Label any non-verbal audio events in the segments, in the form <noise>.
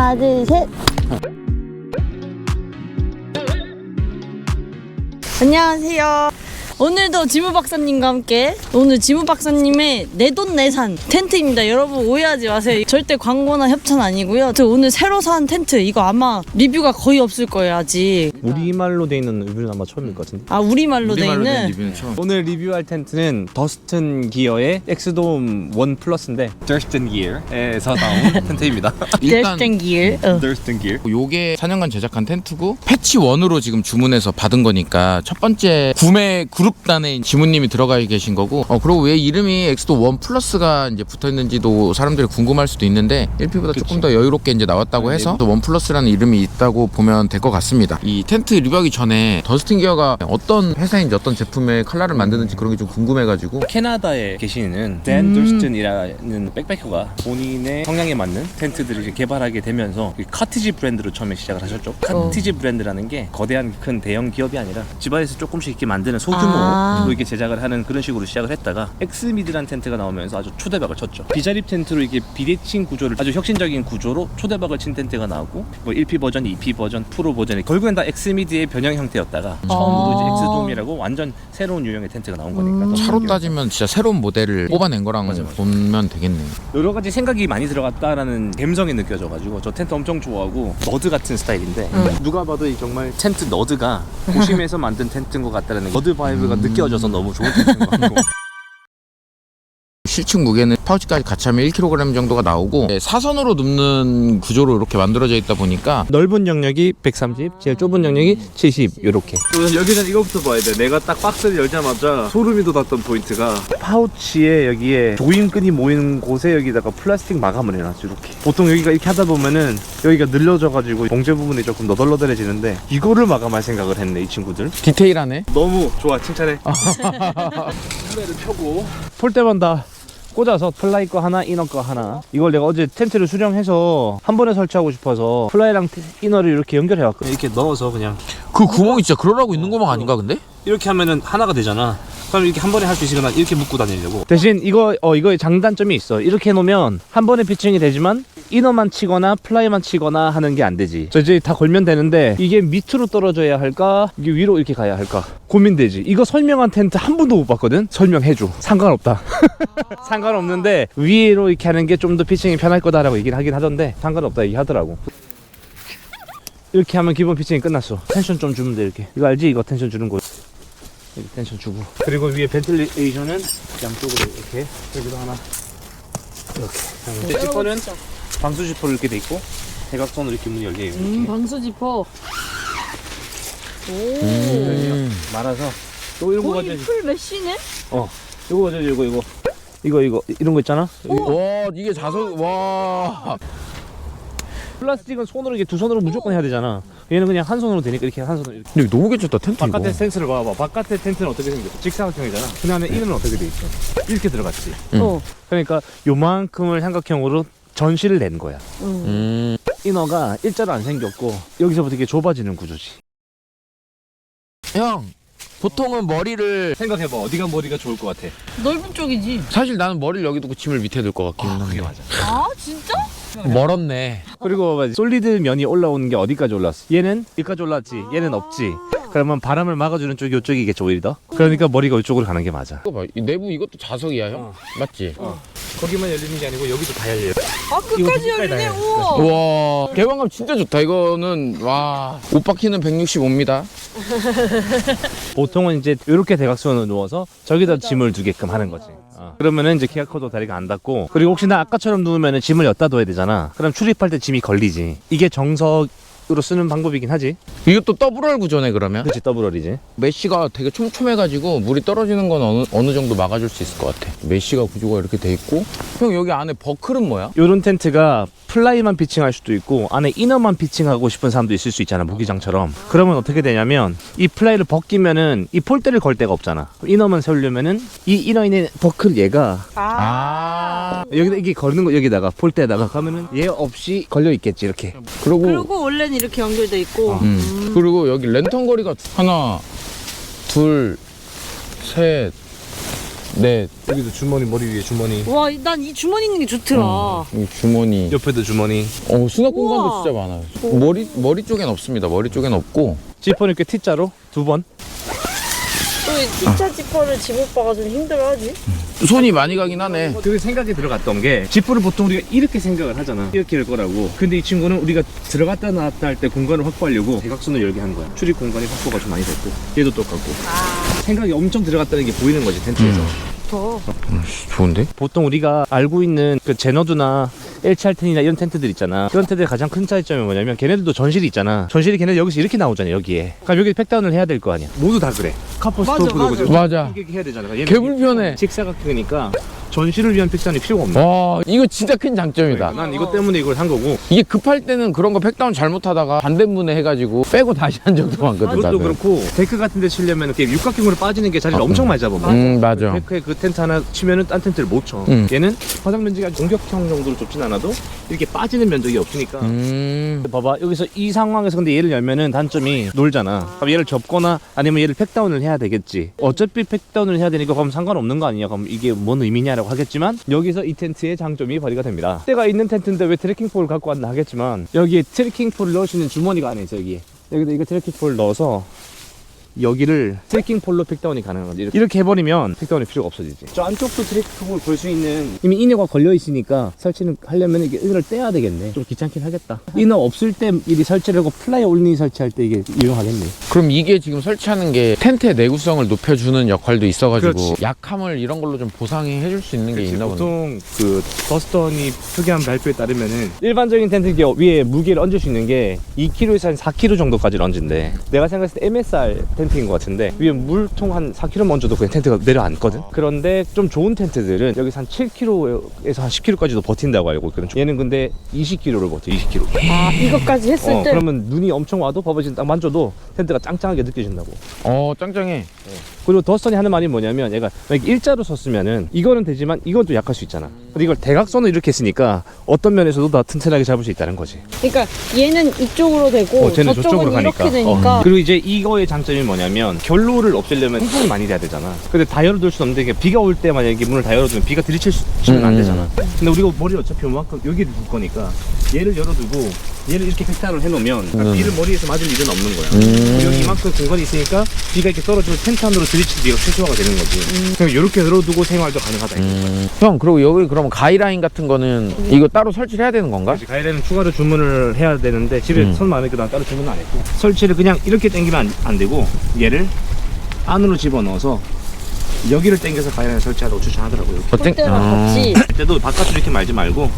하나, 둘, 셋. 안녕하세요. 오늘도 지무 박사님과 함께 오늘 지무 박사님의 내돈내산 텐트입니다. 여러분 오해하지 마세요. 절대 광고나 협찬 아니고요. 저 오늘 새로 산 텐트 이거 아마 리뷰가 거의 없을 거예요 아직. 우리말로 돼 있는 리뷰는 아마 처음일 것 같은데 아 우리말로 돼 우리말로 된 있는 리뷰는 처음. 오늘 리뷰할 텐트는 더스튼 기어의 엑스돔 1 플러스인데 더스튼 기어에서 나온 <laughs> 텐트입니다 일단 델스텐 길. 어. 더스튼 기어 요게 4년간 제작한 텐트고 패치 1으로 지금 주문해서 받은 거니까 첫 번째 구매 그룹 단에 지무님이 들어가 계신 거고 어 그리고 왜 이름이 엑스도 1 플러스가 이제 붙어 있는지도 사람들이 궁금할 수도 있는데 1피보다 조금 더 여유롭게 이제 나왔다고 네, 해서 또1 플러스라는 이름이 있다고 보면 될 것 같습니다. 이 텐트 리뷰하기 전에 더스틴 기어가 어떤 회사인지 어떤 제품의 컬러를 만드는지 그런 게 좀 궁금해가지고 캐나다에 계시는 댄 음. 더스튼이라는 백패커가 본인의 성향에 맞는 텐트들을 개발하게 되면서 이 카티지 브랜드로 처음에 시작을 하셨죠. 카티지 브랜드라는 게 거대한 큰 대형 기업이 아니라 집안에서 조금씩 이렇게 만드는 소규모 로 아. 이렇게 제작을 하는 그런 식으로 시작을 했다가 엑스미드란 텐트가 나오면서 아주 초대박을 쳤죠. 비자립 텐트로 이게 비대칭 구조를 아주 혁신적인 구조로 초대박을 친 텐트가 나오고 뭐 1P 버전, 2P 버전, 프로 버전이 결국엔 다 엑스미드의 변형 형태였다가 처음으로 이제 아. 엑스돔이라고 완전 새로운 유형의 텐트가 나온 거니까. 음. 차로. 따지면 진짜 새로운 모델을 뽑아낸 거랑 맞아, 맞아. 보면 되겠네요. 여러 가지 생각이 많이 들어갔다라는 감성이 느껴져가지고 저 텐트 엄청 좋아하고 너드 같은 스타일인데 응. 누가 봐도 이 정말 텐트 너드가 <laughs> 도심에서 만든 텐트인 것 같다라는 너드 바이브가 느껴져서 너무 좋은 <laughs> 것 같고 실측 무게는 파우치까지 같이 하면 1kg 정도가 나오고 네, 사선으로 눕는 구조로 이렇게 만들어져 있다 보니까 넓은 영역이 130 제일 좁은 영역이 70 요렇게. 여기는 이거부터 봐야 돼. 내가 딱 박스를 열자마자 소름이 돋았던 포인트가 파우치에 여기에 조임끈이 모이는 곳에 여기다가 플라스틱 마감을 해놨어 이렇게. 보통 여기가 이렇게 하다 보면은 여기가 늘려져가지고 봉제 부분이 조금 너덜너덜해지는데 이거를 마감할 생각을 했네 이 친구들. 디테일하네. 너무 좋아 칭찬해. <laughs> 카메를 펴고. 폴대만 꽂아서 플라이 거 하나 이너 거 하나. 이걸 내가 어제 텐트를 수령해서 한 번에 설치하고 싶어서 플라이랑 테- 이너를 이렇게 연결해 왔거든. 이렇게 넣어서 그냥 그 구멍이 진짜 그러라고 있는 거만 아닌가 근데? 이렇게 하면은 하나가 되잖아. 그럼 이렇게 한 번에 할 수 있으면 이렇게 묶고 다니려고. 대신 이거 어 이거의 장단점이 있어. 이렇게 해놓으면 한 번에 피칭이 되지만 이너만 치거나 플라이만 치거나 하는 게 안 되지. 저 이제 다 걸면 되는데 이게 밑으로 떨어져야 할까? 이게 위로 이렇게 가야 할까? 고민되지. 이거 설명한 텐트 한 번도 못 봤거든? 설명해줘. 상관없다. <laughs> 상관없는데 위로 이렇게 하는 게 좀 더 피칭이 편할 거다라고 얘기를 하긴 하던데 상관없다 얘기하더라고. 이렇게 하면 기본 피칭이 끝났어. 텐션 좀 주면 돼 이렇게. 이거 알지? 이거 텐션 주는 거. 이렇게 텐션 주고. 그리고 위에 벤틸레이션은 양쪽으로 이렇게 여기도 하나. 이렇게. 네, 지퍼는 방수 지퍼로 이렇게 돼 있고 대각선으로 이렇게 문이 열려요 이렇게. 음, 방수 지퍼. 오. 음. 말아서 또 이런 거 거의 가져야지. 풀 메쉬네? 이거 가져야지 이거 이거. 이거 이거. 이런 거 있잖아? 여기 와 이게 자석 와. 플라스틱은 손으로 이게 두 손으로 무조건 해야 되잖아. 얘는 그냥 한 손으로 되니까 이렇게 한 손으로 이렇게. 근데 이거 너무 괜찮다 텐트 바깥에 이거. 텐트를 봐봐. 바깥에 텐트는 어떻게 생겼어? 직사각형이잖아. 그 다음에 이는 어떻게 돼 있어? 이렇게 들어갔지. 음. 어. 그러니까 요만큼을 삼각형으로 전시를 낸 거야 응. 음. 이너가 일자로 안 생겼고 여기서부터 이게 좁아지는 구조지 형 보통은 머리를 생각해봐 어디가 머리가 좋을 것 같아 넓은 쪽이지. 사실 나는 머리를 여기 두고 짐을 밑에 둘 것 같긴 한데 맞아 아 진짜? 멀었네. 그리고 봐봐 솔리드 면이 올라오는 게 어디까지 올랐어 얘는 여기까지 올랐지 얘는 없지 그러면 바람을 막아주는 쪽이 이쪽이겠죠 오히려 더 그러니까 머리가 이쪽으로 가는 게 맞아 이거 봐, 이 내부 이것도 자석이야 형. 어. 맞지? 거기만 열리는 게 아니고 여기도 다 열려요 아 끝까지 열리네. 우와. 와 개방감 진짜 좋다. 이거는 와옷 바퀴는 165입니다. 보통은 이제 이렇게 대각선으로 누워서 저기다 짐을 두게끔 하는 거지. 어. 그러면은 이제 키가 커도 다리가 안 닿고 그리고 혹시나 아까처럼 누우면은 짐을 엿다 둬야 되잖아. 그럼 출입할 때 짐이 걸리지. 이게 정석 으로 쓰는 방법이긴 하지. 이것도 더블월 구조네 그러면. 그치 더블월이지. 메쉬가 되게 촘촘해가지고 물이 떨어지는 건 어느, 어느 정도 막아줄 수 있을 것 같아. 메쉬가 구조가 이렇게 돼 있고 형 여기 안에 버클은 뭐야? 요런 텐트가 플라이만 피칭할 수도 있고 안에 이너만 피칭하고 싶은 사람도 있을 수 있잖아 무기장처럼 그러면 어떻게 되냐면 이 플라이를 벗기면은 이 폴대를 걸 데가 없잖아 이너만 세우려면은 이 이너 있는 버클 얘가 아 여기다 이게 걸는 거 여기다가 폴대에다가 가면은 얘 없이 걸려 있겠지 이렇게 그리고 그리고 원래는 이렇게 연결돼 있고. 음. 그리고 여기 랜턴 거리가 하나 둘셋 네, 여기도 주머니 머리 위에 주머니 와, 난 이 주머니 있는 게 좋더라. 이 주머니. 옆에도 주머니 어, 수납 공간도 우와. 진짜 많아요. 머리 머리 쪽엔 없습니다. 머리 쪽엔 없고. 지퍼는 이렇게 T자로 두 번 또이 T자 지퍼를 집 오빠가 좀 힘들어하지? 손이 많이 가긴 하네. 그 생각이 들어갔던 게 지퍼를 보통 우리가 이렇게 생각을 하잖아 이렇게 열 거라고 근데 이 친구는 우리가 들어갔다 나왔다 할 때 공간을 확보하려고 대각선을 열게 한 거야 출입 공간이 확보가 좀 많이 됐고 얘도 똑같고 생각이 엄청 들어갔다는 게 보이는 거지 텐트에서 더. 좋은데? 보통 우리가 알고 있는 그 제너두나 엘찰텐이나 이런 텐트들 있잖아. 그런 텐트의 가장 큰 차이점이 뭐냐면 걔네들도 전실이 있잖아. 전실이 걔네 여기서 이렇게 나오잖아 여기에. 그럼 여기 팩다운을 해야 될 거 아니야. 모두 다 그래. 카포 맞아, 스토브도 맞아. 그죠? 맞아. 이렇게 해야 되잖아. 얘는 개 불편해. 직사각형이니까 전실을 위한 팩다운이 필요가 없네 와, 이거 진짜 큰 장점이다. 난 이것 때문에 이걸 산 거고 이게 급할 때는 그런 거 팩다운 잘못하다가 반대문에 해가지고 빼고 다시 한 적도 많거든. 그것도 나는. 그렇고 데크 같은 데 치려면 이렇게 육각형으로 빠지는 게 자리를 엄청 많이 잡아 음, 맞아. 데크에 그 텐트 하나 치면은 딴 텐트를 못 쳐. 음. 얘는 바닥 면적이 공격형 정도로 좁진 않아도 이렇게 빠지는 면적이 없으니까 음. 봐봐 여기서 이 상황에서 근데 얘를 열면은 단점이 놀잖아 그럼 얘를 접거나 아니면 얘를 팩다운을 해야 되겠지 어차피 팩다운을 해야 되니까 그럼 상관없는 거 아니냐 그럼 이게 뭔 의미냐 라고 하겠지만 여기서 이 텐트의 장점이 발휘가 됩니다. 때가 있는 텐트인데 왜 트레킹 폴을 갖고 왔나 하겠지만 여기에 트레킹 폴을 넣을 수 있는 주머니가 안에 있어 여기에. 여기다 이거 트레킹폴을 넣어서 여기를 트레킹 폴로 팩다운이 가능한 거지 이렇게, 이렇게 해버리면 팩다운이 필요가 없어지지. 저 안쪽도 트레킹폴 볼수 있는 이미 이너가 걸려 있으니까 설치는 하려면 이게 이너를 떼야 되겠네. 좀 귀찮긴 하겠다. 이너 없을 때 미리 설치를 하고 플라이 올리 설치할 때 이게 유용하겠네. 그럼 이게 지금 설치하는 게 텐트의 내구성을 높여주는 역할도 있어가지고 그렇지. 약함을 이런 걸로 좀 보상해 해줄 수 있는 게 있나 보네. 보통 그 더스턴이 표기한 발표에 따르면은 일반적인 텐트 기 위에 무게를 얹을 수 있는 게 2kg에서 한 4kg 정도까지 얹은데 내가 생각했을 때 MSR 텐트인 것 같은데 위에 물통 한 4kg만 얹어도 그냥 텐트가 내려앉거든 그런데 좀 좋은 텐트들은 여기서 한 7kg에서 한 10kg까지도 버틴다고 알고 있거든 얘는 근데 20kg를 버텨 20kg 아, 이것까지 했을 어, 때. 그러면 눈이 엄청 와도 봐봐 지금 딱 만져도 텐트가 짱짱하게 느껴진다고 어, 짱짱해. 그리고 더스턴이 하는 말이 뭐냐면 얘가 만약에 일자로 섰으면은 이거는 되지만 이건 또 약할 수 있잖아 근데 이걸 대각선으로 이렇게 했으니까 어떤 면에서도 다 튼튼하게 잡을 수 있다는 거지 그러니까 얘는 이쪽으로 되고 어, 쟤는 저쪽은 저쪽으로 이렇게 가니까 되니까. 어. 그리고 이제 이거의 장점이 뭐냐면 결로를 없애려면 통풍이 많이 돼야 되잖아 근데 다 열어둘 수는 없는데 비가 올 때 만약에 문을 다 열어두면 비가 들이칠 수 치면 안 음. 되잖아 근데 우리가 머리 어차피 요만큼 여기를 둘 거니까 얘를 열어두고 얘를 이렇게 팩타를 해놓으면 그러니까 음. 비를 머리에서 맞을 일은 없는 거야 음. 그리고 이만큼 공간이 있으니까 비가 이렇게 떨어지면 안으로 들이칠 비가 최소화가 되는 거지 그냥 이렇게 열어두고 생활도 가능하다. 음. 형, 그리고 여기 그러면 가이라인 같은 거는 이거 따로 설치를 해야 되는 건가? 그렇지, 가이드는 추가로 주문을 해야 되는데 집에 음. 손 많으니까 난 따로 주문 안 했고 설치를 그냥 이렇게 당기면 안, 안 되고 얘를 안으로 집어넣어서 여기를 당겨서 가이드를 설치하라고 추천하더라고요 이렇게. 어땡? 폴대랑 같이. 할 때도 바깥으로 이렇게 말지 말고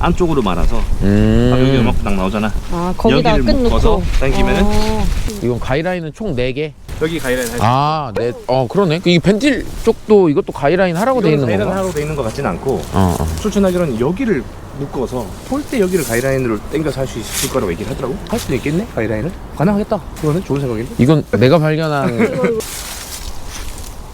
안쪽으로 말아서 음. 아, 여기 음악도 딱 나오잖아 아, 거기다 여기를 끝 묶어서 놓고. 당기면은 어. 이건 가이라인은 총 4개? 여기 가이드라인 할 아, 네. 어, 그러네. 이 벤틸 쪽도 이것도 가이라인 하라고 돼 있는 가이드라인 건가? 하라고 돼 있는 것 같지는 않고 어, 어. 추천하기로는 여기를 묶어서 폴대 여기를 가이드라인으로 당겨서 할 수 있을 거라고 얘기를 하더라고 할 수도 있겠네 가이드라인을 가능하겠다 그거는 좋은 생각인데 이건 내가 발견한 <laughs>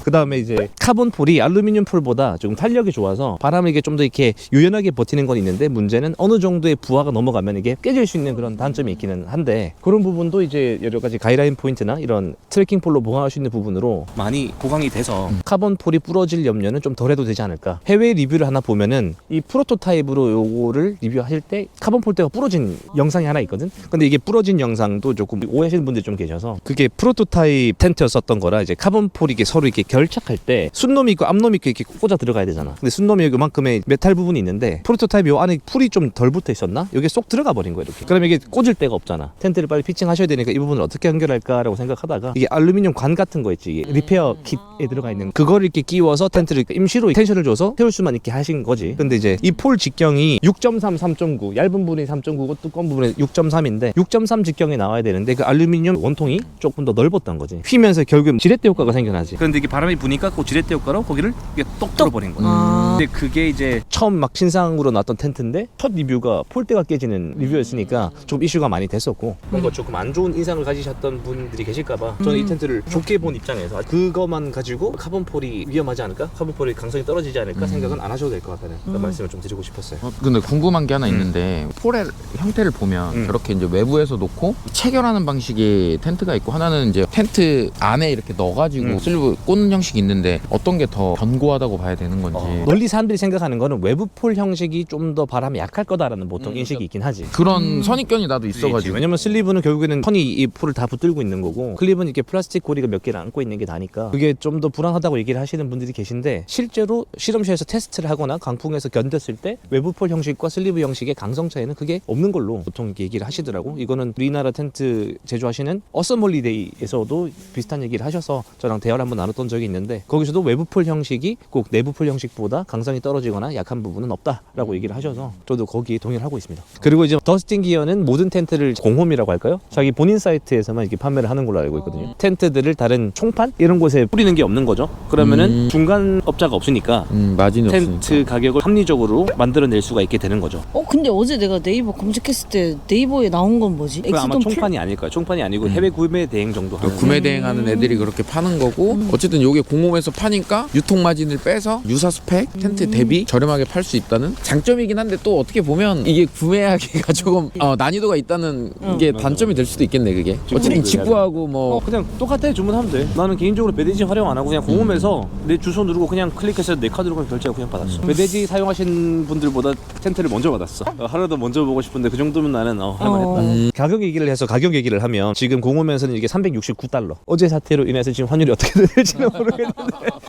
그 다음에 이제 카본 폴이 알루미늄 폴보다 조금 탄력이 좋아서 바람을 이게 좀 더 이렇게 유연하게 버티는 건 있는데 문제는 어느 정도의 부하가 넘어가면 이게 깨질 수 있는 그런 단점이 있기는 한데 그런 부분도 이제 여러 가지 가이라인 포인트나 이런 트래킹 폴로 보강할 수 있는 부분으로 많이 보강이 돼서 카본 폴이 부러질 염려는 좀 덜해도 되지 않을까. 해외 리뷰를 하나 보면은 이 프로토타입으로 요거를 리뷰하실 때 카본 폴대가 부러진 영상이 하나 있거든? 근데 이게 부러진 영상도 조금 오해하시는 분들이 좀 계셔서 그게 프로토타입 텐트였었던 거라 이제 카본 폴이 이게 서로 이렇게 결착할 때 순놈이 있고 앞놈이 있고 이렇게 꽂아 들어가야 되잖아. 근데 순놈이 요만큼의 메탈 부분이 있는데 프로토타입 요 안에 풀이 좀 덜 붙어 있었나? 여기 쏙 들어가 버린 거야 이렇게. 그럼 이게 꽂을 데가 없잖아. 텐트를 빨리 피칭 하셔야 되니까 이 부분을 어떻게 연결할까라고 생각하다가 이게 알루미늄 관 같은 거 있지 이게. 리페어 kit에 들어가 있는 그거를 이렇게 끼워서 텐트를 임시로 텐션을 줘서 태울 수만 있게 하신 거지. 근데 이제 이 폴 직경이 6.3, 3.9 얇은 부분이 3.9고 두꺼운 부분이 6.3인데 6.3 직경이 나와야 되는데 그 알루미늄 원통이 조금 더 넓었던 거지. 휘면서 결국 지렛대 효과가 생겨나지. 그런데 이게 바람 이 부니까 그 지렛대 효과로 거기를 이게 똑 뚫어버린 거야 아. 근데 그게 이제 처음 막 신상으로 나왔던 텐트인데 첫 리뷰가 폴대가 깨지는 리뷰였으니까 좀 이슈가 많이 됐었고 뭔가 조금 안 좋은 인상을 가지셨던 분들이 계실까봐 저는 이 음. 텐트를 좋게 본 입장에서 그거만 가지고 카본 폴이 위험하지 않을까? 카본 폴이 강성이 떨어지지 않을까? 생각은 안 하셔도 될 것 같다는 그런 음. 말씀을 좀 드리고 싶었어요 어, 근데 궁금한 게 하나 있는데 폴의 형태를 보면 음. 이렇게 이제 외부에서 놓고 체결하는 방식의 텐트가 있고 하나는 이제 텐트 안에 이렇게 넣어가지고 음. 슬브 꽂는 형식이 있는데 어떤 게 더 견고하다고 봐야 되는 건지. 어, 널리 사람들이 생각하는 거는 외부 폴 형식이 좀 더 바람이 약할 거다라는 보통 음, 인식이 있긴 하지. 그런 선입견이 나도 있어가지고. 왜냐면 슬리브는 결국에는 선이 이 폴을 다 붙들고 있는 거고 클립은 이렇게 플라스틱 고리가 몇 개를 안고 있는 게 나니까 그게 좀 더 불안하다고 얘기를 하시는 분들이 계신데 실제로 실험실에서 테스트를 하거나 강풍에서 견뎠을 때 외부 폴 형식과 슬리브 형식의 강성 차이는 그게 없는 걸로 보통 얘기를 하시더라고. 이거는 우리나라 텐트 제조하시는 어썸몰리데이에서도 비슷한 얘기를 하셔서 저랑 대화를 한번 나눴던 적이 있는데 거기서도 외부 폴 형식이 꼭 내부 폴 형식보다 강성이 떨어지거나 약한 부분은 없다라고 얘기를 하셔서 저도 거기에 동의를 하고 있습니다. 그리고 이제 더스팅 기어는 모든 텐트를 공홈이라고 할까요? 자기 본인 사이트에서만 이렇게 판매를 하는 걸로 알고 있거든요. 텐트들을 다른 총판 이런 곳에 뿌리는 게 없는 거죠. 그러면은 음. 중간 업자가 없으니까 음, 마진이 텐트 없으니까 가격을 합리적으로 만들어낼 수가 있게 되는 거죠. 어 근데 어제 내가 네이버 검색했을 때 네이버에 나온 건 뭐지? 그 아마 총판이 아닐 거예요. 총판이 아니고 음. 해외 구매 대행 정도 하는. 구매 대행하는 애들이 그렇게 파는 거고 어쨌든 요게 공홈에서 파니까 유통 마진을 빼서 유사 스펙 텐트 대비 저렴하게 팔 수 있다는 장점이긴 한데 또 어떻게 보면 이게 구매하기가 <laughs> 조금 어, 난이도가 있다는 게 맞아, 단점이 될 수도 있겠네 그게 어쨌든 직구하고 뭐 어 그냥 똑같아 주문하면 돼. 나는 개인적으로 매대지 활용 안 하고 그냥 공홈에서 내 주소 누르고 그냥 클릭해서 내 카드로 그냥 결제하고 그냥 받았어. 매대지 사용하신 분들보다 텐트를 먼저 받았어. 어, 하루도 먼저 보고 싶은데 그 정도면 나는 어, 할만했다. 어. 음. 가격 얘기를 해서 가격 얘기를 하면 지금 공홈에서는 이게 369달러. 어제 사태로 인해서 지금 환율이 어떻게 <laughs> 될지는 모르겠 는데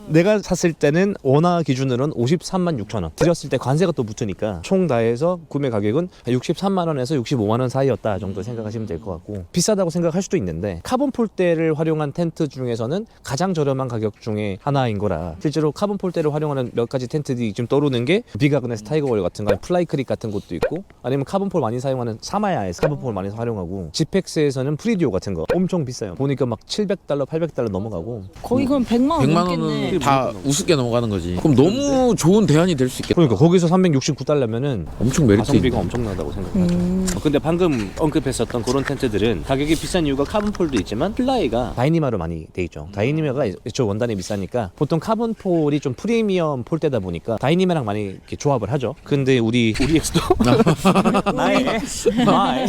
내가 샀을 때는 원화 기준으로는 53만 6천 원. 드렸을 때 관세가 또 붙으니까 총 다해서 구매 가격은 63만 원에서 65만 원 사이였다 정도 생각하시면 될 것 같고 비싸다고 생각할 수도 있는데 카본 폴대를 활용한 텐트 중에서는 가장 저렴한 가격 중에 하나인 거라 실제로 카본 폴대를 활용하는 몇 가지 텐트들이 지금 떠오르는 게 비가그네스 타이거월 같은 거 플라이크릭 같은 곳도 있고 아니면 카본 폴 많이 사용하는 사마야에서 카본 폴 많이 활용하고 지펙스에서는 프리디오 같은 거 엄청 비싸요 보니까 막 700달러 800달러 넘어가고 거의 그럼 100만 원 100만 넘겠네. 원은 다 우습게 넘어가는 거지. 그럼 너무 좋은 대안이 될 수 있겠다. 그러니까 거기서 369 달러면은 엄청 메리트 가성비가 있네 엄청나다고 생각하죠. 음. 어, 근데 방금 언급했었던 그런 텐트들은 가격이 비싼 이유가 카본폴도 있지만 플라이가 다이니마로 많이 돼 있죠. 다이니마가 저 원단이 비싸니까 보통 카본 폴이 좀 프리미엄 폴대다 보니까 다이니마랑 많이 이렇게 조합을 하죠. 근데 우리 우리 엑스도? <laughs> 나의 나의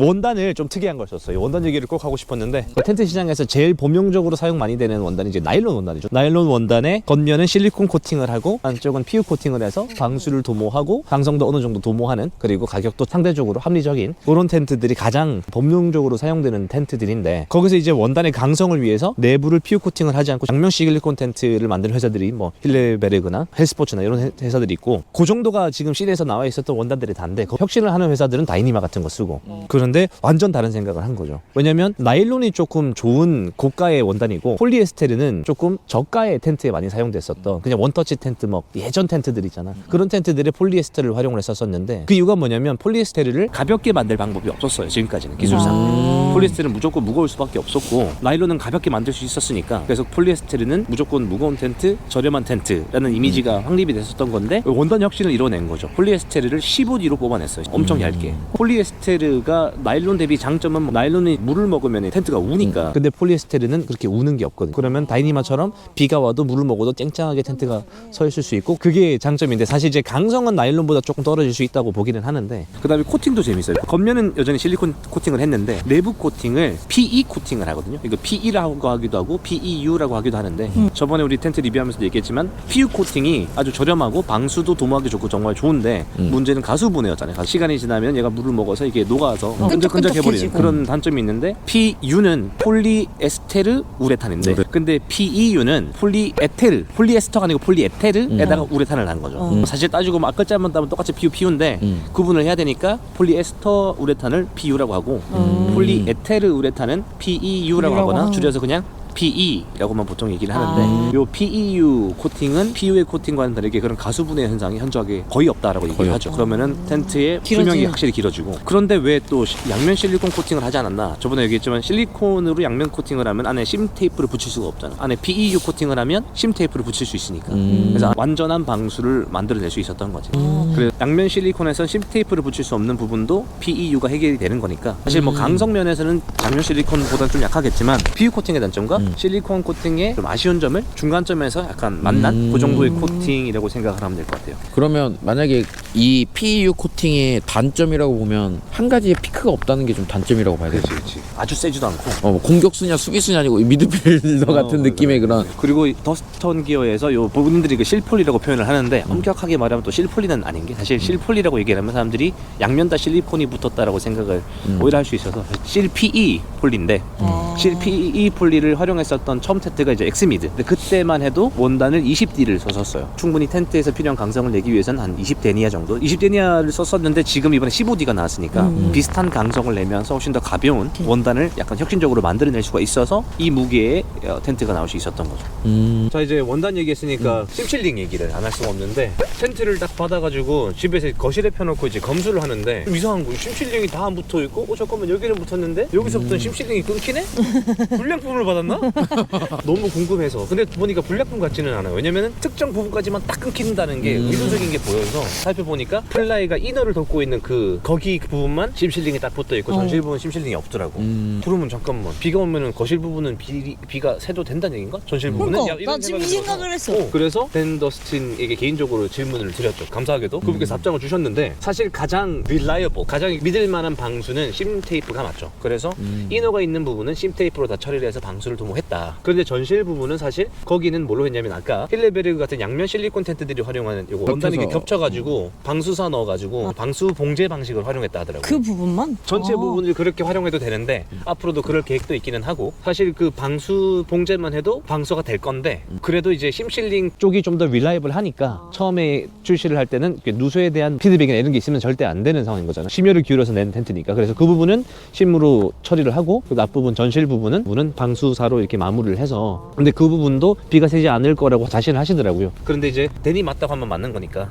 원단을 좀 특이한 걸 썼어요. 원단 얘기를 꼭 하고 싶었는데 그 텐트 시장에서 제일 범용적으로 사용 많이 되는 원단이 이제 나일론 원단이죠. 나일론 원단에 겉면은 실리콘 코팅을 하고 안쪽은 피우 코팅을 해서 방수를 도모하고 강성도 어느 정도 도모하는 그리고 가격도 상대적으로 합리적인 그런 텐트들이 가장 범용적으로 사용되는 텐트들인데 거기서 이제 원단의 강성을 위해서 내부를 피우 코팅을 하지 않고 양면 실리콘 텐트를 만드는 회사들이 뭐 힐레베르그나 헬스포츠나 이런 회- 회사들이 있고 그 정도가 지금 시대에서 나와 있었던 원단들이 다인데 그 혁신을 하는 회사들은 다이니마 같은 거 쓰고 그런데 완전 다른 생각을 한 거죠. 왜냐면 나일론이 조금 좋은 고가의 원단이고 폴리에스테르는 조금 저가의 텐트에 많이 사용됐었던 그냥 원터치 텐트 뭐 예전 텐트들 있잖아. 그런 텐트들에 폴리에스테르를 활용을 했었었는데 그 이유가 뭐냐면 폴리에스테르를 가볍게 만들 방법이 없었어요. 지금까지는 기술상. 아. 폴리에스테르는 무조건 무거울 수밖에 없었고 나일론은 가볍게 만들 수 있었으니까 그래서 폴리에스테르는 무조건 무거운 텐트, 저렴한 텐트라는 이미지가 확립이 됐었던 건데 원단 혁신을 이뤄낸 거죠. 폴리에스테르를 15D로 뽑아냈어요. 엄청 얇게. 폴리에스테르가 나일론 대비 장점은 뭐 나일론이 물을 먹으면 텐트가 우니까. 근데 폴리에스테르는 그렇게 우는 게 없거든. 그러면 다이니마 처럼 비가 와도 물을 먹어도 쨍쨍하게 텐트가 서 있을 수 있고 그게 장점인데 사실 이제 강성은 나일론보다 조금 떨어질 수 있다고 보기는 하는데 그다음에 코팅도 재밌어요. 겉면은 여전히 실리콘 코팅을 했는데 내부 코팅을 PE 코팅을 하거든요. 이거 PE라고 하기도 하고 PEU라고 하기도 하는데 저번에 우리 텐트 리뷰하면서 얘기했지만 PU 코팅이 아주 저렴하고 방수도 도모하기 좋고 정말 좋은데 음. 문제는 가수분해였잖아요. 가수. 시간이 지나면 얘가 물을 먹어서 이게 녹아서 끈적끈적해버리는 끈적 끈적해지고. 그런 단점이 있는데 PU는 폴리에스 테르 우레탄인데 우레. 근데 PEU는 폴리에테르 폴리에스터가 아니고 폴리에테르에다가 우레탄을 한 거죠. 음. 사실 따지고 뭐 앞글자만 따면 똑같이 PU, PU인데 음. 구분을 해야 되니까 폴리에스터 우레탄을 PU라고 하고 음. 폴리에테르 우레탄은 PEU라고 라고 하거나 줄여서 그냥 PE라고만 보통 얘기를 하는데 아. 요 PEU 코팅은 PU의 코팅과는 다르게 그런 가수분해 현상이 현저하게 거의 없다라고 얘기를 하죠. 그러면은 텐트의 길어지는. 수명이 확실히 길어지고 그런데 왜 또 양면 실리콘 코팅을 하지 않았나? 저번에 얘기했지만 실리콘으로 양면 코팅을 하면 안에 심 테이프를 붙일 수가 없잖아. 안에 PEU 코팅을 하면 심 테이프를 붙일 수 있으니까. 음. 그래서 완전한 방수를 만들어낼 수 있었던 거지. 그래서 양면 실리콘에선 심 테이프를 붙일 수 없는 부분도 PEU가 해결이 되는 거니까 사실 뭐 강성 면에서는 양면 실리콘보다는 좀 약하겠지만 PU 코팅의 단점과 음. 실리콘 코팅의 좀 아쉬운 점을 중간점에서 약간 만난 음. 그 정도의 코팅이라고 생각을 하면 될 것 같아요. 그러면 만약에 이 PEU 코팅의 단점이라고 보면 한 가지의 피크가 없다는 게 좀 단점이라고 봐야 되지. 그렇지. 아주 세지도 않고. 어, 뭐 공격수냐 수비수냐 아니고 미드필더 같은 어, 느낌의 그런 그리고 이 더스턴 기어에서 요 부분들이 그 실폴리라고 표현을 하는데 엄격하게 말하면 또 실폴리는 아닌 게 사실 실폴리라고 얘기하면 사람들이 양면 다 실리콘이 붙었다라고 생각을 음. 오히려 할 수 있어서 실PE 폴리인데 아. 실PE 폴리를 활용 했었던 처음 텐트가 이제 엑스미드. 근데 그때만 해도 원단을 20D를 썼었어요. 충분히 텐트에서 필요한 강성을 내기 위해서는 한 20데니아 정도. 20데니아를 썼었는데 지금 이번에 15D가 나왔으니까 음. 비슷한 강성을 내면서 훨씬 더 가벼운 원단을 약간 혁신적으로 만들어낼 수가 있어서 이 무게의 어, 텐트가 나올 수 있었던 거죠. 음. 자 이제 원단 얘기했으니까 심실링 얘기를 안 할 수가 없는데 텐트를 딱 받아가지고 집에서 거실에 펴놓고 이제 검수를 하는데 좀 이상한 거 심실링이 다 안 붙어 있고 어 잠깐만 여기는 붙었는데 여기서부터 심실링이 끊기네? <laughs> 불량품을 받았나? <laughs> 너무 궁금해서 근데 보니까 불량품 같지는 않아요 왜냐면은 특정 부분까지만 딱 끊긴다는 게 음. 의도적인 게 보여서 살펴보니까 플라이가 이너를 덮고 있는 그 거기 그 부분만 심실링이 딱 붙어 있고 어. 전실 부분 심실링이 없더라고 음. 그러면 잠깐만 비가 오면은 거실 부분은 비, 비가 새도 된다는 얘기인가? 전실 부분은? 그러니까, 나 지금 이 생각을. 했어. 어, 그래서 댄 더스틴에게 개인적으로 질문을 드렸죠 감사하게도 그분께서 답장을 주셨는데 사실 가장 reliable 가장 믿을 만한 방수는 심 테이프가 맞죠 그래서 음. 이너가 있는 부분은 심 테이프로 다 처리를 해서 방수를 도모했다. 그런데 전실 부분은 사실 거기는 뭘로 했냐면 아까 힐레베르그 같은 양면 실리콘 텐트들이 활용하는 요거 원단이 이렇게. 겹쳐가지고 방수사 넣어가지고 방수 봉제 방식을 활용했다 하더라고요. 그 부분만? 전체 아. 부분을 그렇게 활용해도 되는데 앞으로도 그럴 계획도 있기는 하고 사실 그 방수 봉제만 해도 방수가 될 건데 그래도 이제 심실링 쪽이 좀더 릴라이블 하니까 처음에 출시를 할 때는 누수에 대한 피드백이나 이런 게 있으면 절대 안 되는 상황인 거잖아 심혈을 기울여서 낸 텐트니까. 그래서 그 부분은 심으로 처리를 하고 그 앞부분 전실 부분은 부분은 방수사로 이렇게 마무리를 해서 근데 그 부분도 비가 새지 않을 거라고 자신을 하시더라고요 그런데 이제 데니 맞다고 하면 맞는 거니까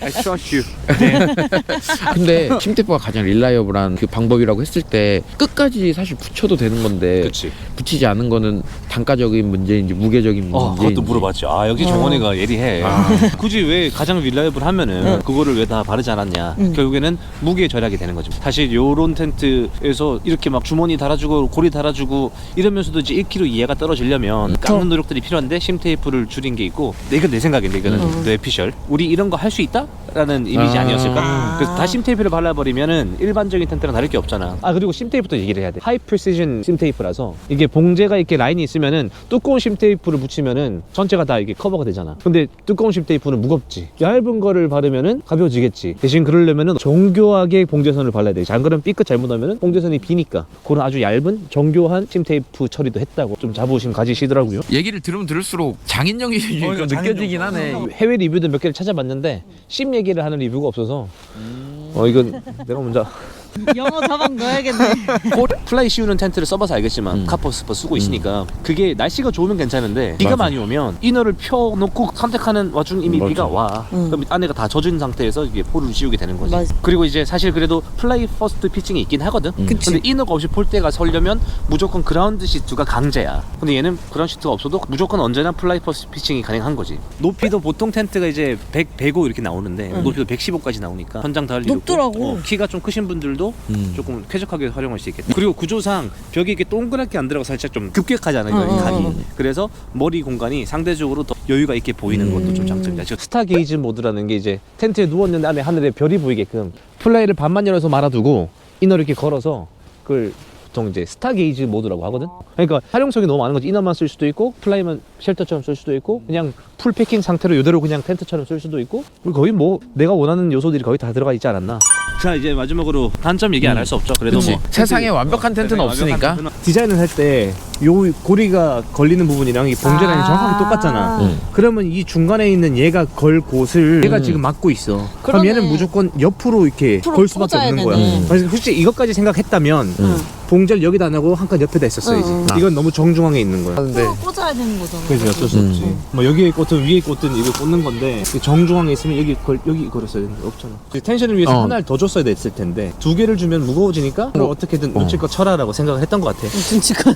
I trust you <laughs> 근데 심테프가 가장 릴라이어블한 그 방법이라고 했을 때 끝까지 사실 붙여도 되는 건데 그렇지 붙이지 않은 거는 단가적인 문제인지 무게적인 어, 문제인지 그것도 물어봤죠. 아, 여기 어. 정원이가 예리해. 아. <laughs> 굳이 왜 가장 릴라이블 하면은 응. 그거를 왜 다 바르지 않았냐. 응. 결국에는 무게 절약이 되는 거죠. 사실 요런 텐트에서 이렇게 막 주머니 달아주고 고리 달아주고 이러면서도 이제 1kg 이하가 떨어지려면 깎는 노력들이 필요한데 심 테이프를 줄인 게 있고 이건 내 생각인데 이거는 응. 뇌피셜. 우리 이런 거 할 수 있다? 라는 이미지 아. 아니었을까? 아. 그래서 다 심 테이프를 발라버리면은 일반적인 텐트랑 다를 게 없잖아. 아 그리고 심 테이프도 얘기를 해야 돼. 하이 프리시즌 심 테이프라서 이게 봉제가 이렇게 라인이 있으면은 두꺼운 심 테이프를 붙이면은 전체가 다 이게 커버가 되잖아. 근데 두꺼운 심 테이프는 무겁지. 얇은 거를 바르면은 가벼워지겠지. 대신 그러려면은 정교하게 봉제선을 발라야 돼. 안 그러면 삐끗 잘못하면은 봉제선이 비니까. 그런 아주 얇은 정교한 심 테이프 처리도 했다고 좀 자부심 가지시더라고요. 얘기를 들으면 들을수록 장인정이 좀 어, 느껴지긴 하네. 해외 리뷰도 몇 개를 찾아봤는데 심 얘기를 하는 리뷰가 없어서. 어 이건 내가 먼저 영어 자막 넣어야겠네. <laughs> 플라이 씌우는 텐트를 써봐서 알겠지만 음. 카퍼스퍼 쓰고 있으니까 그게 날씨가 좋으면 괜찮은데 비가 맞아. 많이 오면 이너를 펴놓고 선택하는 와중 이미 맞아. 비가 와 음. 그럼 안에가 다 젖은 상태에서 이게 포를 씌우게 되는 거지 맞아. 그리고 이제 사실 그래도 플라이 퍼스트 피칭이 있긴 하거든 음. 그치. 근데 이너가 없이 폴대가 설려면 무조건 그라운드 시트가 강제야 근데 얘는 그라운드 시트가 없어도 무조건 언제나 플라이 퍼스트 피칭이 가능한 거지 높이도 보통 텐트가 이제 100, 105 이렇게 나오는데 응. 높이도 115까지 나오니까 천장 달 일이 없고. 높더라고. 어, 키가 좀 크신 분들도 음. 조금 쾌적하게 활용할 수 있겠다. 그리고 구조상 벽이 이렇게 동그랗게 안 들어가 살짝 좀 급격하잖아요. 어, 이 각이. 어, 어. 그래서 머리 공간이 상대적으로 더 여유가 있게 보이는 것도 좀 장점이다. 지금 스타 게이즈 모드라는 게 이제 텐트에 누웠는데 안에 하늘에 별이 보이게끔 플라이를 반만 열어서 말아두고 이너를 이렇게 걸어서 그걸 보통 이제 스타 게이즈 모드라고 하거든. 그러니까 활용성이 너무 많은 거지. 이너만 쓸 수도 있고 플라이만 쉘터처럼 쓸 수도 있고 그냥 풀 패킹 상태로 이대로 그냥 텐트처럼 쓸 수도 있고 거의 뭐 내가 원하는 요소들이 거의 다 들어가 있지 않았나. 자 이제 마지막으로 단점 얘기 안 할 수 없죠. 그래도 그치. 뭐 세상에 완벽한 텐트는 세상에 완벽한 없으니까. 텐트는- 디자인을 할 때 요 고리가 걸리는 부분이랑 이 봉제 라인이 아. 정확하게 똑같잖아. 음. 그러면 이 중간에 있는 얘가 걸 곳을 얘가 음. 지금 막고 있어. 그럼 그러네. 얘는 무조건 옆으로 이렇게 옆으로 걸 수밖에 꽂아야 없는 거야. 되네. 그래서 혹시 이것까지 생각했다면 음. 봉제를 여기다 안 하고 한 칸 옆에다 있었어야지. 응, 응. 이건 너무 정중앙에 있는 거야. 근데 또 꽂아야 되는 거잖아. 그래서 어쩔 수 음. 없지. 뭐 여기에 꽂든 위에 꽂든 이거 꽂는 건데 정중앙에 있으면 여기 걸 여기 걸었어야 되는 게 없잖아. 텐션을 위해서 어. 하나를 더 줬어야 됐을 텐데 두 개를 주면 무거워지니까 뭐 어떻게든 어. 놓칠 거 쳐라라고 생각을 했던 것 같아. 눈치가.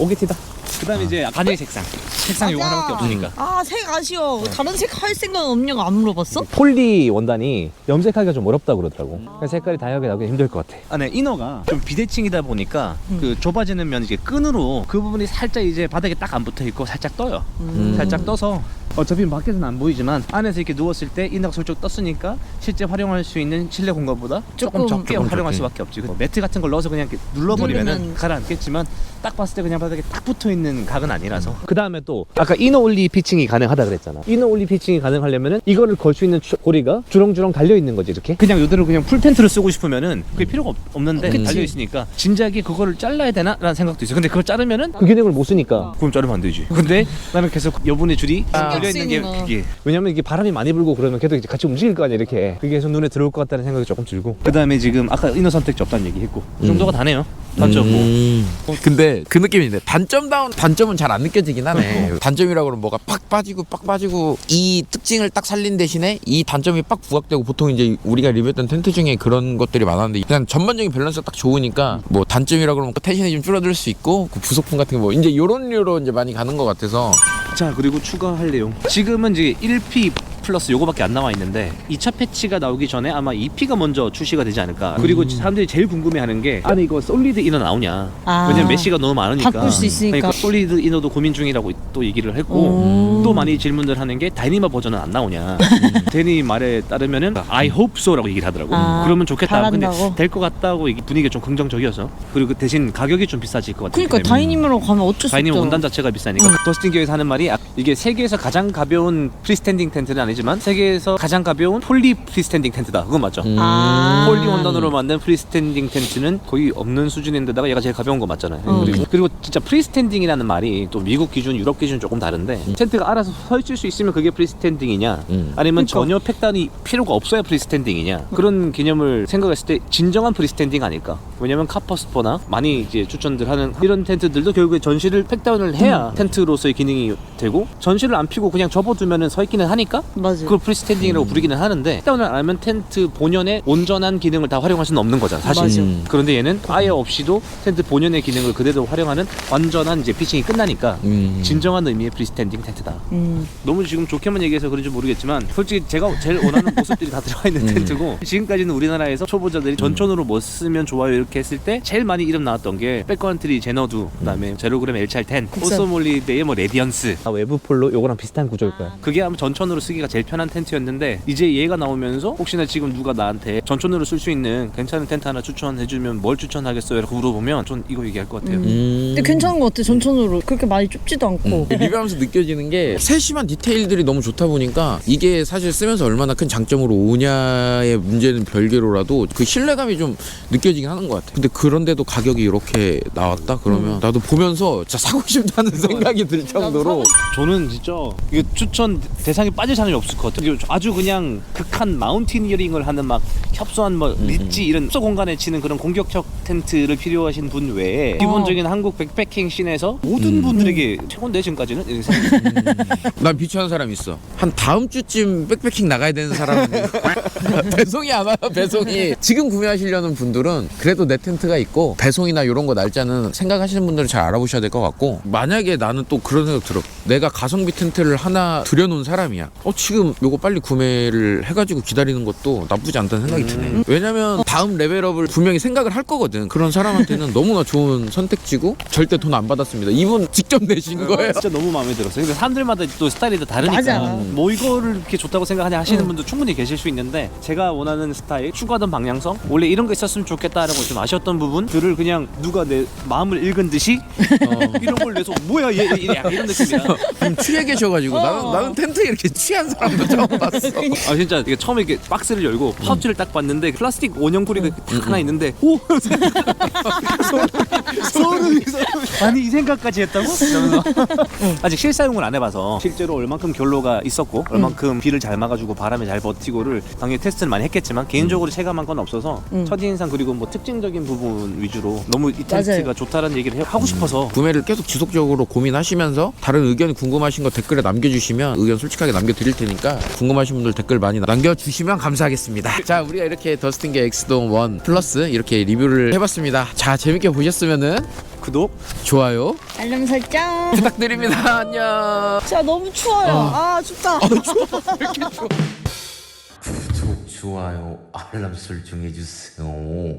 오게티다. 그다음에 이제 바늘 색상. 색상 요거 맞아. 하나밖에 없으니까. 아, 색 아쉬워. 다른 색 할 생각은 없냐고 안 물어봤어? 폴리 원단이 염색하기가 좀 어렵다 그러더라고. 그래서 색깔이 다양하게 나오기 힘들 것 같아. 아, 네, 이너가 좀 비대칭이다 보니 까 그 좁아지는 면 이게 끈으로 그 부분이 살짝 이제 바닥에 딱 안 붙어 있고 살짝 떠요. 음. 살짝 떠서 어차피 밖에서는 안 보이지만 안에서 이렇게 누웠을 때 솔직히 떴으니까 실제 활용할 수 있는 실내 공간보다 조금, 조금- 적게 조금 활용할 적게. 수밖에 없지. 뭐 매트 같은 걸 넣어서 그냥 이렇게 눌러버리면은 누르면- 가라앉겠지만 딱 봤을 때 그냥 바닥에 딱 붙어 있는 각은 아니라서. 그 다음에 또 아까 이너 올리 피칭이 가능하다 그랬잖아. 이너 올리 피칭이 가능하려면은 이거를 걸 수 있는 주- 고리가 주렁주렁 달려 있는 거지 이렇게. 그냥 이대로 그냥 풀 텐트를 쓰고 싶으면은 그게 필요가 없, 없는데 그치. 달려 있으니까 진작에 그거를 잘라야 되나라는 생각도 있어. 근데 그걸 자르면은 그 기능을 못 쓰니까 그럼 자르면 안 되지. 근데 나는 계속 여분의 줄이 신경 걸려 있는 게 쓰이는 거. 그게 왜냐면 이게 바람이 많이 불고 그러면 걔도 이제 같이 움직일 거 아니야 이렇게 그게 계속 눈에 들어올 것 같다는 생각이 조금 들고 그 다음에 지금 아까 이너 선택지 없다는 얘기 했고 그 정도가 다네요 단점 뭐 음. 근데 그 느낌인데 단점 다운 단점은 잘 안 느껴지긴 하네. 단점이라고 그러면 뭐가 팍 빠지고 빡 빠지고 이 특징을 딱 살린 대신에 이 단점이 빡 부각되고 보통 이제 우리가 리뷰했던 텐트 중에 그런 것들이 많았는데 그냥 전반적인 밸런스가 딱 좋으니까 뭐 단점이라고 그러면 텐션이 좀 줄어들 수 있고 그 부속품 같은 거 뭐 이제 요런 류로 이제 많이 가는 것 같아서 자 그리고 추가할 내용. 지금은 이제 1P 플러스 요거밖에 안 나와 있는데 2차 패치가 나오기 전에 아마 2P가 먼저 출시가 되지 않을까. 그리고 사람들이 제일 궁금해하는 게 아니 이거 솔리드 이너 나오냐? 아. 왜냐면 메시가 너무 많으니까. 바꿀 수 있으니까. 그러니까 솔리드 이너도 고민 중이라고 또 얘기를 했고 오. 또 많이 질문들 하는 게 다이니마 버전은 안 나오냐. <laughs> 데니 말에 따르면은 I hope so라고 얘기를 하더라고. 아, 그러면 좋겠다. 근데 바란다고? 될것 같다고 분위기가 좀 긍정적이어서. 그리고 그 대신 가격이 좀 비싸질 것 같아요. 그러니까 다이님으로 가면 어쩔 수 다이닝 없죠. 원단 자체가 비싸니까. 더스틴 교에서 하는 말이 아, 이게 세계에서 가장 가벼운 프리스탠딩 텐트는 아니지만 세계에서 가장 가벼운 폴리 프리스탠딩 텐트다 그건 맞죠 음. 아. 폴리 원단으로 만든 프리스탠딩 텐트는 거의 없는 수준인데다가 얘가 제일 가벼운 거 맞잖아요 어. 그리고, 그리고 진짜 프리스탠딩이라는 말이 또 미국 기준 유럽 기준 조금 다른데 텐트가 알아서 서 있을 수 있으면 그게 프리스탠딩이냐 음. 아니면 그러니까. 전혀 팩단이 필요가 없어야 프리스탠딩이냐 그런 개념을 생각했을 때 진정한 프리스탠딩 아닐까 왜냐면 카퍼스퍼나 많이 이제 추천들 하는 이런 텐트들도 결국에 전시를 팩다운을 해야 텐트로서의 기능이 되고 전시를 안 피고 그냥 접어두면은 서 있기는 하니까 맞아. 그걸 프리스탠딩이라고 부르기는 하는데 안 하면 텐트 본연의 온전한 기능을 다 활용할 수는 없는 거잖아 사실 맞아. 음. 그런데 얘는 아예 없이도 텐트 본연의 기능을 그대로 활용하는 완전한 이제 피칭이 끝나니까 음. 진정한 의미의 프리스탠딩 텐트다 음. 너무 지금 좋게만 얘기해서 그런지 모르겠지만 솔직히 제가 제일 원하는 <laughs> 모습들이 다 들어가 있는 음. 텐트고 지금까지는 우리나라에서 초보자들이 전천으로 뭐 쓰면 좋아요 이렇게 했을 때 제일 많이 이름 나왔던 게 백컨트리 제너두 그다음에 제로그램 엘찰 10 국산. 오소몰리데의 뭐 레디언스 아, 외부 폴로 요거랑 비슷한 구조일 거야 그게 아마 전천으로 쓰기가 제일 편한 텐트였는데 이제 얘가 나오면서 혹시나 지금 누가 나한테 전천으로 쓸 수 있는 괜찮은 텐트 하나 추천해주면 뭘 추천하겠어요? 라고 물어보면 전 이거 얘기할 것 같아요 음. 근데 괜찮은 것 같아. 전천으로 그렇게 많이 좁지도 않고. 리뷰하면서 느껴지는 게 세심한 디테일들이 너무 좋다 보니까 이게 사실 쓰면서 얼마나 큰 장점으로 오냐의 문제는 별개로라도 그 신뢰감이 좀 느껴지긴 하는 것 같아. 근데 그런데도 가격이 이렇게 나왔다 그러면 나도 보면서 진짜 사고 싶다는 <laughs> 생각이 들 정도로 저는 진짜 이거 추천 대상에 빠질 사람이 없을 것 같아요. 아주 그냥 극한 마운틴이어링을 하는 막 협소한 뭐 리치 이런 협소 공간에 치는 그런 공격적 텐트를 필요하신 분 외에 기본적인 한국 백패킹 씬에서 모든 분들에게 최고인데 지금까지는 생각해요. <laughs> 난 비추하는 사람 있어. 한 다음 주쯤 백패킹 나가야 되는 사람은 <laughs> 배송이 안 와요. 배송이 지금 구매하시려는 분들은 그래도 내 텐트가 있고 배송이나 이런 거 날짜는 생각하시는 분들은 잘 알아보셔야 될 것 같고 만약에 나는 또 그런 생각 들어. 내가 가성비 텐트를 하나 들여놓은 사람이야. 어 지금 요거 빨리 구매를 해가지고 기다리는 것도 나쁘지 않다는 생각이 드네. 왜냐면 다음 레벨업을 분명히 생각을 할 거거든. 그런 사람한테는 너무나 좋은 선택지고 절대 돈 안 받았습니다. 이분 직접 내신 거예요. 진짜 너무 마음에 들었어요. 근데 사람들마다 또 스타일이 다 다르니까 맞아. 뭐 이거를 이렇게 좋다고 생각하냐 하시는 분도 충분히 계실 수 있는데 제가 원하는 스타일, 추구하던 방향성, 원래 이런 거 있었으면 좋겠다라고 좀 아쉬웠던 부분들을 그냥 누가 내 마음을 읽은 듯이 이런 걸 내서 뭐야 얘, 얘, 얘 약간 이런 느낌이야. 좀 취해 계셔가지고 나는 나는 텐트에 이렇게 취한 사람도 처음 봤어. <laughs> 아 진짜 이게 처음에 이렇게 박스를 열고 파우치를 딱 봤는데 플라스틱 원형 고리가 딱 하나 있는데 오! <laughs> 소름이 아니 이 생각까지 했다고? 이러면서. <laughs> 아직 실사용을 안 해봐서 실제로 얼만큼 결로가 있었고 얼만큼 비를 잘 막아주고 바람에 잘 버티고를 당연히 테스트를 많이 했겠지만 개인적으로 체감한 건 없어서 음. 첫인상 그리고 뭐 특징적인 부분 위주로 너무 이 맞아요. 텐트가 좋다는 얘기를 해- 하고 싶어서. 구매를 계속 지속적으로 고민하시면서 다른 의견 궁금하신 거 댓글에 남겨주시면 의견 솔직하게 남겨드릴 테니까 궁금하신 분들 댓글 많이 남겨주시면 감사하겠습니다. 자, 우리가 이렇게 더스틴게 엑스동 1 플러스 이렇게 리뷰를 해봤습니다. 자, 재밌게 보셨으면은 구독, 좋아요 알람 설정. 부탁드립니다. <laughs> 안녕. 진짜 너무 추워요. 아 춥다. 구독, 좋아요, 알람 설정해주세요.